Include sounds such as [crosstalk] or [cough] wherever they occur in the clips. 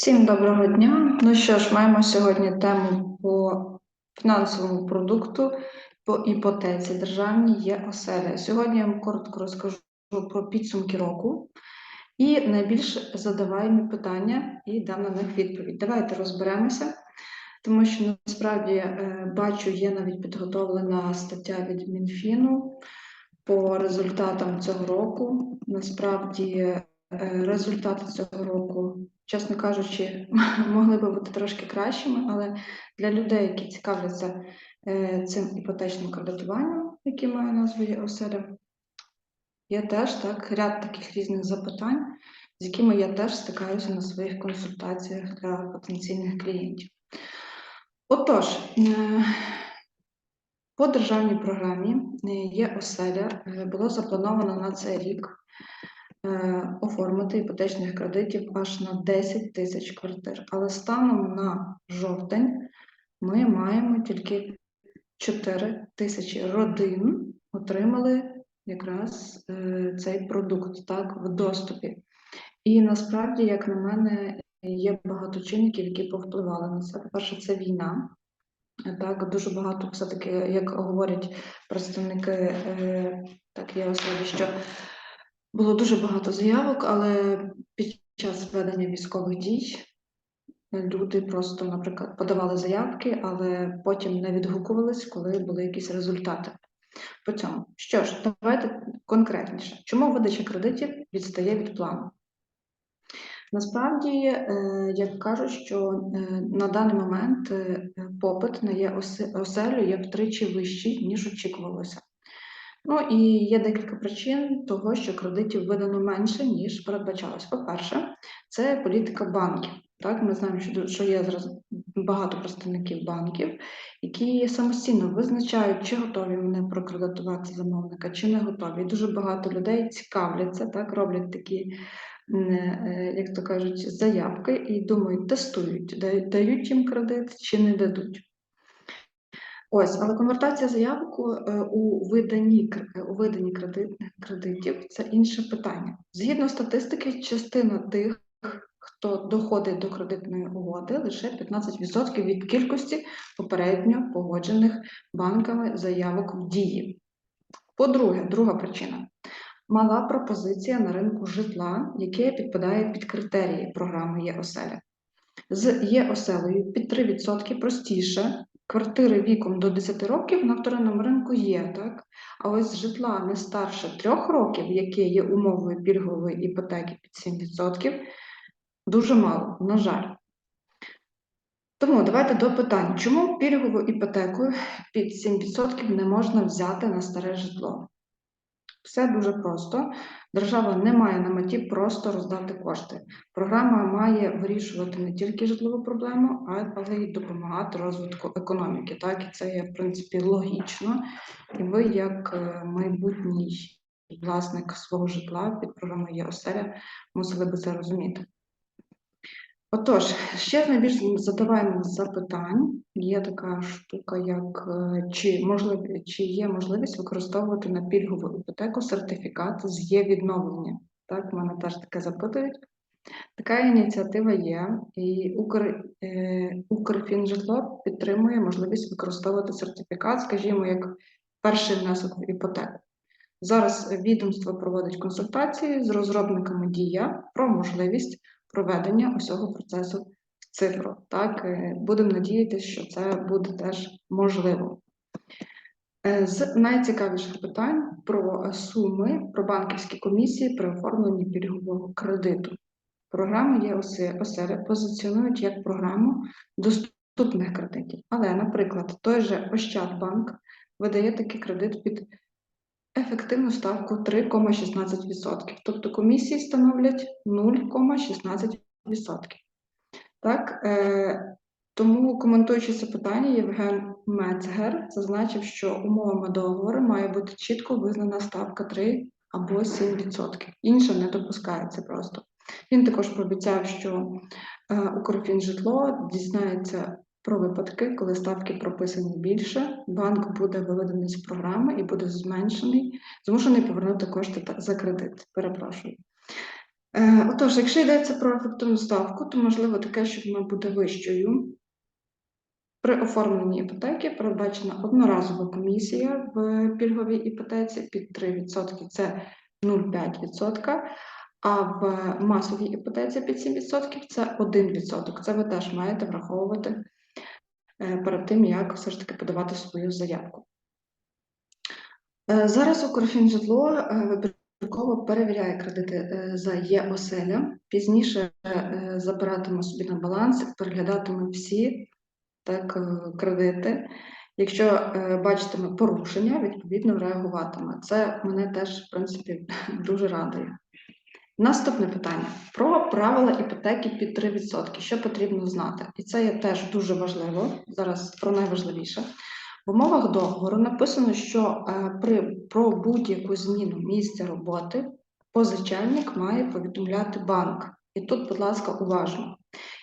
Всім доброго дня. Ну що ж, маємо сьогодні тему по фінансовому продукту, по іпотеці державній є оселя. Сьогодні я вам коротко розкажу про підсумки року і найбільш задаваємі питання і дам на них відповідь. Давайте розберемося, тому що насправді е, бачу, є навіть підготовлена стаття від Мінфіну по результатам цього року. Насправді результати цього року, чесно кажучи, [laughs] могли би бути трошки кращими, але для людей, які цікавляться е, цим іпотечним кредитуванням, яке має назву є оселя, є теж так ряд таких різних запитань, з якими я теж стикаюся на своїх консультаціях для потенційних клієнтів. Отож, е, по державній програмі є оселя, було заплановано на цей рік Е, оформити іпотечних кредитів аж на 10 тисяч квартир. Але станом на жовтень ми маємо тільки 4 тисячі родин отримали якраз е, цей продукт так, в доступі. І насправді, як на мене, є багато чинників, які повпливали на це. По-перше, це війна. Так, дуже багато все-таки, як говорять представники, е, так є особи, що було дуже багато заявок, але під час ведення військових дій люди просто, наприклад, подавали заявки, але потім не відгукувались, коли були якісь результати. По цьому, що ж, давайте конкретніше, чому видача кредитів відстає від плану? Насправді, е, як кажуть, що е, на даний момент е, попит на є оселю є втричі вищий, ніж очікувалося. Ну і є декілька причин того, що кредитів видано менше, ніж передбачалось. По-перше, це політика банків. Так, Ми знаємо, що є зараз багато представників банків, які самостійно визначають, чи готові вони прокредитувати замовника, чи не готові. Дуже багато людей цікавляться, так, роблять такі, е, як то кажуть, заявки і думають, тестують, дають їм кредит чи не дадуть. Ось, але конвертація заявок е, у виданні у виданні кредит, кредитів це інше питання. Згідно статистики, частина тих, хто доходить до кредитної угоди, лише 15% від кількості попередньо погоджених банками заявок в дії. По-друге, друга причина. Мала пропозиція на ринку житла, яке підпадає під критерії програми ЄОСЕЛЯ. З ЄОСЕЛою під 3% простіше Квартири віком до 10 років на вторинному ринку є, так? А ось житла не старше 3 років, яке є умовою пільгової іпотеки під 7%, дуже мало, на жаль. Тому давайте до питань. Чому пільгову іпотеку під 7% не можна взяти на старе житло? Все дуже просто. Держава не має на меті просто роздати кошти. Програма має вирішувати не тільки житлову проблему, але й допомагати розвитку економіки. Так, і це є в принципі логічно. І ви, як е, майбутній власник свого житла під програмою «Єоселя», мусили би це розуміти. Отож, ще з найбільш задаваємих запитань є така штука, як е, чи можливі, чи є можливість використовувати на пільгову іпотеку сертифікат з є відновлення. Так, мене теж таке запитують. Така ініціатива є, і Укр, е, Укрфінжитло підтримує можливість використовувати сертифікат, скажімо, як перший внесок в іпотеку. Зараз відомство проводить консультації з розробниками дія про можливість проведення усього процесу в цифру. Так, е, Будемо надіятися, що це буде теж можливо. Е, з найцікавіших питань про суми, про банківські комісії при оформленні пільгового кредиту. Програми є позиціонують як програму доступних кредитів. Але, наприклад, той же Ощадбанк видає такий кредит під ефективну ставку 3,16%. Тобто комісії становлять 0,16%. Так, е, Тому, коментуючи це питання, Євген Мецгер зазначив, що умовами договору має бути чітко визнана ставка 3 або 7%. Інше не допускається просто. Він також пообіцяв, що е, Укрфінжитло дізнається про випадки, коли ставки прописані більше, банк буде виведений з програми і буде зменшений, змушений повернути кошти за кредит. Перепрошую. Е, Отож, якщо йдеться про ефективну ставку, то можливо таке, що вона буде вищою. При оформленні іпотеки передбачена одноразова комісія в пільговій іпотеці під 3% це 0,5%, а в масовій іпотеці під 7% це 1%. Це ви теж маєте враховувати перед тим, як все ж таки подавати свою заявку. Е, Зараз Укрфінжитло е, вибірково перевіряє кредити е, за ЄОСЕЛЯ. Пізніше е, забиратиме собі на баланс, переглядатиме всі так, е, кредити. Якщо е, бачитиме порушення, відповідно реагуватиме. Це мене теж, в принципі, [laughs] дуже радує. Наступне питання про правила іпотеки під 3%. Що потрібно знати? І це є теж дуже важливо. Зараз про найважливіше. В умовах договору написано, що е, при про будь-яку зміну місця роботи позичальник має повідомляти банк. І тут, будь ласка, уважно.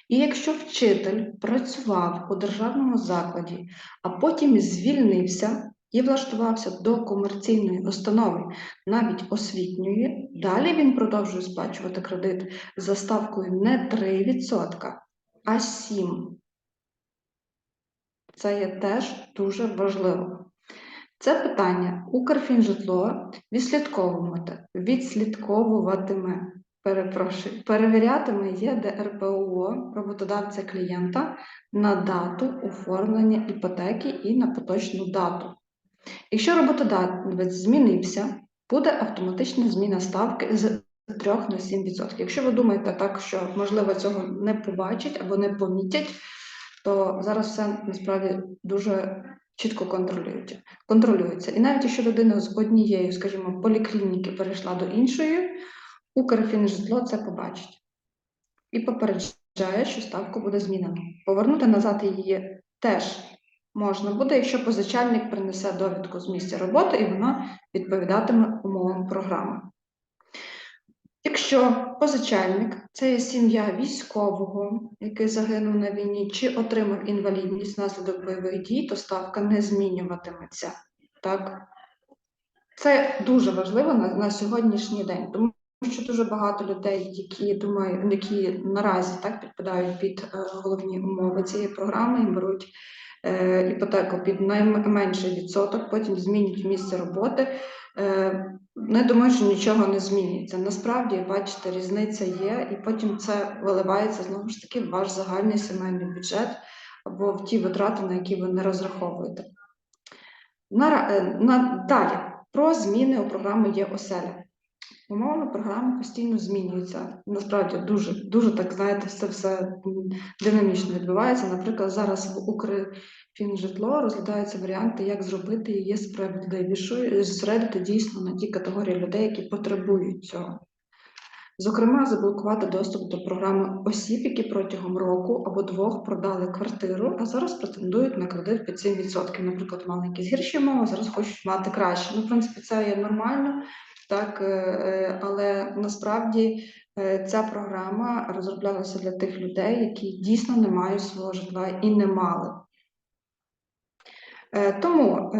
І якщо вчитель працював у державному закладі, а потім звільнився і влаштувався до комерційної установи, навіть освітньої, далі він продовжує сплачувати кредит за ставкою не 3%, а 7%. Це є теж дуже важливо. Це питання Укрфінжитло відслідковуватиме, відслідковуватиме, перепрошую, перевірятиме ЄДРПО роботодавця клієнта на дату оформлення іпотеки і на поточну дату. Якщо роботодавець змінився, буде автоматична зміна ставки з 3 на 7%. Якщо ви думаєте так, що можливо цього не побачать або не помітять, то зараз все насправді дуже чітко контролюється. контролюється. І навіть якщо людина з однієї, скажімо, поліклініки перейшла до іншої, Укрфінжитло це побачить і попереджає, що ставку буде змінено. Повернути назад її теж можна буде, якщо позичальник принесе довідку з місця роботи і вона відповідатиме умовам програми. Якщо позичальник це є сім'я військового, який загинув на війні, чи отримав інвалідність внаслідок бойових дій, то ставка не змінюватиметься. Так? Це дуже важливо на, на сьогоднішній день, тому що дуже багато людей, які думаю, які наразі так підпадають під е, головні умови цієї програми і беруть іпотеку під найменший відсоток, потім змінюють місце роботи. Е, не думаю, що нічого не змінюється. Насправді, бачите, різниця є, і потім це виливається знову ж таки в ваш загальний сімейний бюджет або в ті витрати, на які ви не розраховуєте. На, е, на, далі про зміни у програмі є оселя. Умовно, програма постійно змінюється. Насправді дуже, дуже так знаєте, все все динамічно відбувається. Наприклад, зараз в Укрфінжитло розглядаються варіанти, як зробити її справедливішою, зосередити дійсно на ті категорії людей, які потребують цього. Зокрема, заблокувати доступ до програми осіб, які протягом року або двох продали квартиру, а зараз претендують на кредит під 7%. Наприклад, мали якісь гірші умови, зараз хочуть мати краще. Ну, в принципі, це є нормально, так, е, е, але насправді е, ця програма розроблялася для тих людей, які дійсно не мають свого житла і не мали. Тому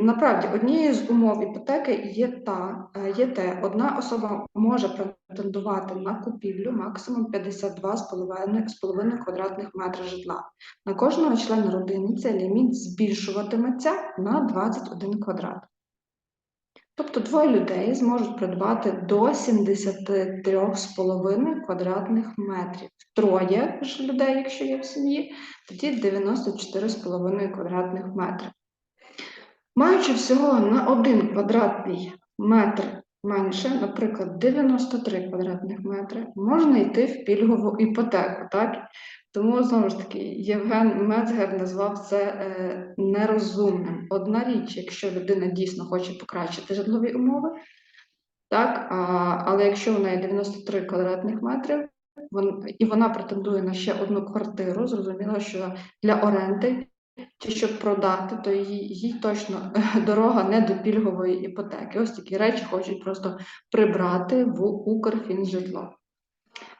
Направді, однією з умов іпотеки є та є те, одна особа може претендувати на купівлю максимум 52,5 квадратних метрів житла. На кожного члена родини цей ліміт збільшуватиметься на 21 квадрат. Тобто двоє людей зможуть придбати до 73,5 квадратних метрів. Троє ж людей, якщо є в сім'ї, тоді 94,5 квадратних метрів. Маючи всього на один квадратний метр менше, наприклад, 93 квадратних метри, можна йти в пільгову іпотеку. так? Тому, знову ж таки, Євген Мецгер назвав це е, нерозумним. Одна річ, якщо людина дійсно хоче покращити житлові умови, так? А, але якщо в неї 93 квадратних метри, вон, і вона претендує на ще одну квартиру, зрозуміло, що для оренди чи щоб продати, то їй, їй точно дорога не до пільгової іпотеки. Ось такі речі хочуть просто прибрати в Укрфінжитло.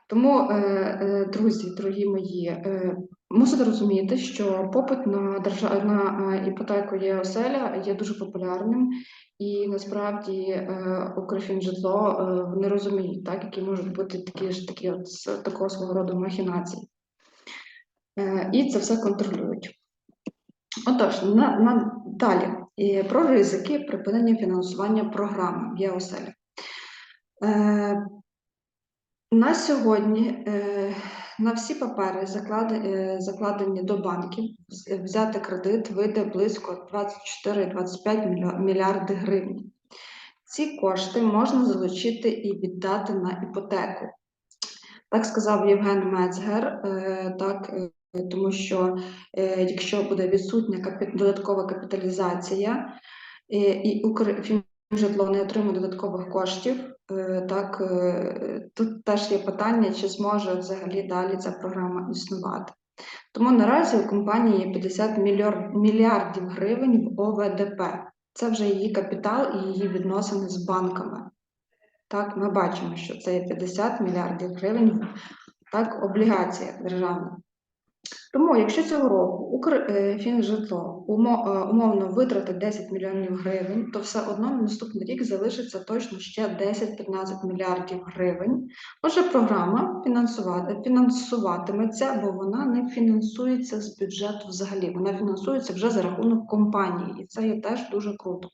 Тому, е, е, друзі, дорогі мої, е, мусите розуміти, що попит на держа... на іпотеку є оселя є дуже популярним, і насправді Укрфінжитло е, вони розуміють, так, які можуть бути такі ж такі от такого свого роду махінації. І це все контролюють. Отож, на, на, далі про ризики припинення фінансування програми «Є оселя». Е, на сьогодні е, на всі папери, е, закладені до банків, взяти кредит вийде близько 24-25 мільйо- мільярди гривень. Ці кошти можна залучити і віддати на іпотеку. Так сказав Євген Мецгер, е, так, е, тому що е, якщо буде відсутня додаткова капіталізація е, і Укрфінжитло не отримує додаткових коштів, е, так е, тут теж є питання, чи зможе взагалі далі ця програма існувати. Тому наразі у компанії є 50 мільярдів гривень в ОВДП. Це вже її капітал і її відносини з банками. Так, ми бачимо, що це є 50 мільярдів гривень, так, облігація державна. Тому, якщо цього року Укрфінжитло е, умовно витратить 10 мільйонів гривень, то все одно на наступний рік залишиться точно ще 10-15 мільярдів гривень. Отже, програма фінансуватиметься, бо вона не фінансується з бюджету взагалі. Вона фінансується вже за рахунок компанії, і це є теж дуже круто.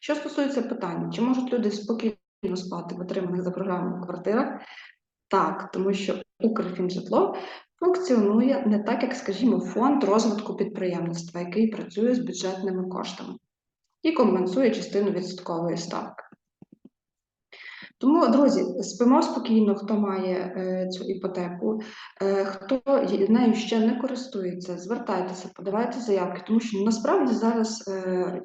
Що стосується питання, чи можуть люди спокійно спати в отриманих за програмою квартирах? Так, тому що Укрфінжитло функціонує не так, як, скажімо, фонд розвитку підприємництва, який працює з бюджетними коштами і компенсує частину відсоткової ставки. Тому, друзі, спимо спокійно, хто має е, цю іпотеку, е, хто нею ще не користується, звертайтеся, подавайте заявки, тому що насправді зараз е,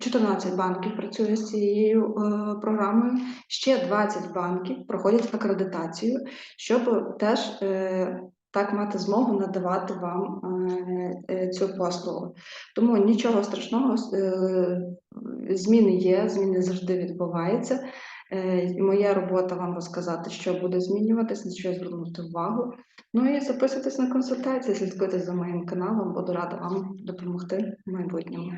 14 банків працює з цією е, програмою, ще 20 банків проходять акредитацію, щоб теж е, так мати змогу надавати вам е, е, цю послугу. Тому нічого страшного, е, зміни є, зміни завжди відбуваються. Моя робота вам розказати, що буде змінюватись, на що звернути увагу. Ну і записуйтесь на консультації, слідкуйте за моїм каналом, буду рада вам допомогти в майбутньому.